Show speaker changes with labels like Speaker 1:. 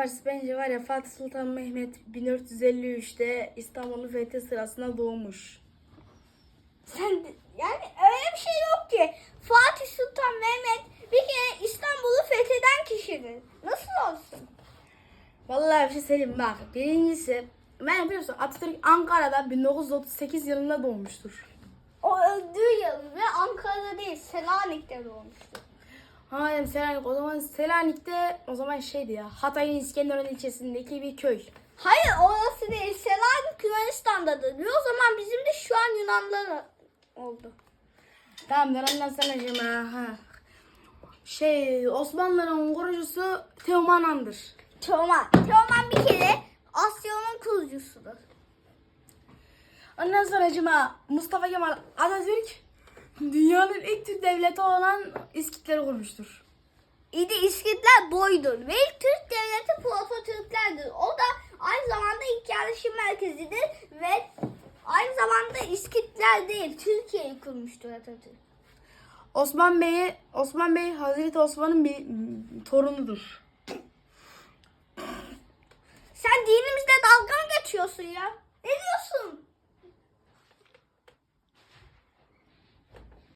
Speaker 1: Abbas bence var ya Fatih Sultan Mehmet 1453'te İstanbul'un fethi sırasında doğmuş.
Speaker 2: Sen yani öyle bir şey yok ki. Fatih Sultan Mehmet bir kere İstanbul'u fetheden kişidir. Nasıl olsun?
Speaker 1: Vallahi bir şey söyleyeyim bak. Birincisi ben biliyorsun Atatürk Ankara'da 1938 yılında doğmuştur.
Speaker 2: O öldüğü yıl ve Ankara'da değil Selanik'te doğmuştu.
Speaker 1: Hayır Selanik o zaman Selanik'te o zaman şeydi ya Hatay'ın İskenderun ilçesindeki bir köy.
Speaker 2: Hayır orası değil. Selanik Yunanistan'dadır. O zaman bizim de şu an Yunanlar oldu.
Speaker 1: Tamamdır ondan sonra ha. Şey Osmanlıların kurucusu Teoman Han'dır.
Speaker 2: Teoman. Teoman bir kere Asya'nın kurucusudur.
Speaker 1: Ondan sonra Mustafa Kemal Atatürk dünyanın ilk Türk devleti olan İskitleri kurmuştur.
Speaker 2: İdi İskitler boydur ve ilk Türk devleti Proto-Türklerdir. O da aynı zamanda ilk yerleşim merkezidir ve aynı zamanda İskitler değil Türkiye'yi kurmuştur Atatürk.
Speaker 1: Osman Bey'i Osman Bey Hazreti Osman'ın bir torunudur.
Speaker 2: Sen dinimizde dalga mı geçiyorsun ya? Ne diyorsun